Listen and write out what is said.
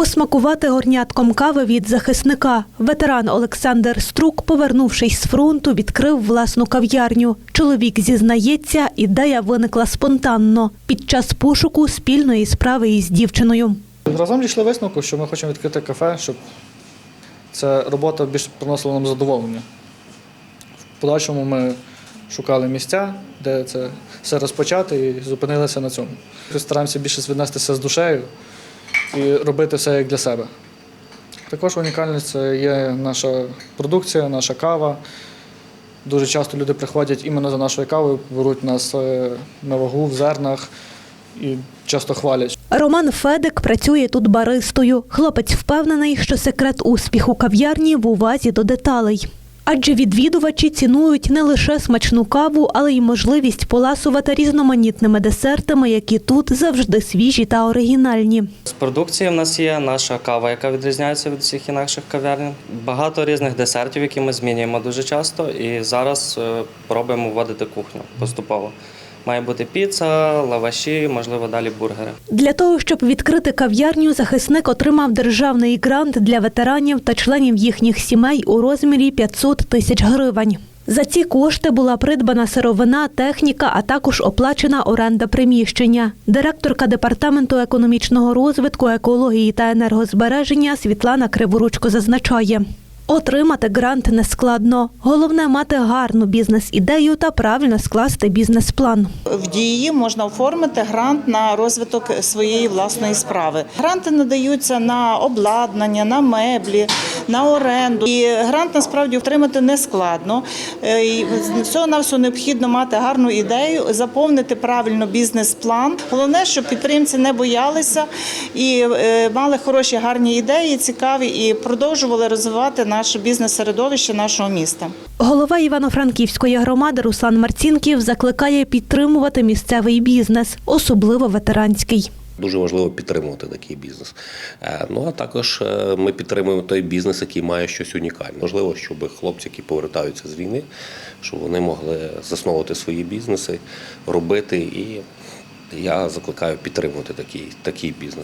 Посмакувати горнятком кави від захисника. Ветеран Олександр Струк, повернувшись з фронту, відкрив власну кав'ярню. Чоловік зізнається, ідея виникла спонтанно під час пошуку спільної справи із дівчиною. Разом дійшли висновку, що ми хочемо відкрити кафе, щоб ця робота більше приносила нам задоволення. В подальшому ми шукали місця, де це все розпочати, і зупинилися на цьому. Стараємося більше віднестися з душею і робити все як для себе. Також унікальність є наша продукція, наша кава. Дуже часто люди приходять іменно за нашою кавою, беруть нас е, на вагу в зернах і часто хвалять. Роман Федик працює тут баристою. Хлопець впевнений, що секрет успіху кав'ярні в увазі до деталей. Адже відвідувачі цінують не лише смачну каву, але й можливість поласувати різноманітними десертами, які тут завжди свіжі та оригінальні. З продукції в нас є наша кава, яка відрізняється від всіх інакших кав'ярень. Багато різних десертів, які ми змінюємо дуже часто, і зараз е, пробуємо вводити кухню поступово. Має бути піца, лаваші, можливо, далі бургери. Для того, щоб відкрити кав'ярню, захисник отримав державний грант для ветеранів та членів їхніх сімей у розмірі 500 тисяч гривень. За ці кошти була придбана сировина, техніка, а також оплачена оренда приміщення. Директорка департаменту економічного розвитку, екології та енергозбереження Світлана Криворучко зазначає. Отримати грант не складно. Головне мати гарну бізнес-ідею та правильно скласти бізнес-план. В дії можна оформити грант на розвиток своєї власної справи. Гранти надаються на обладнання, на меблі, на оренду. І грант насправді отримати не складно. Всього на все необхідно мати гарну ідею, заповнити правильно бізнес-план. Головне, щоб підтримці не боялися і е, мали хороші гарні ідеї, цікаві, і продовжували розвивати наше бізнес-середовище нашого міста. Голова Івано-Франківської громади Руслан Марцінків закликає підтримувати місцевий бізнес, особливо ветеранський. Дуже важливо підтримувати такий бізнес. Е, Ну а також е, ми підтримуємо той бізнес, який має щось унікальне. Можливо, щоб хлопці, які повертаються з війни, щоб вони могли засновувати свої бізнеси, робити. І я закликаю підтримувати такий, такий бізнес.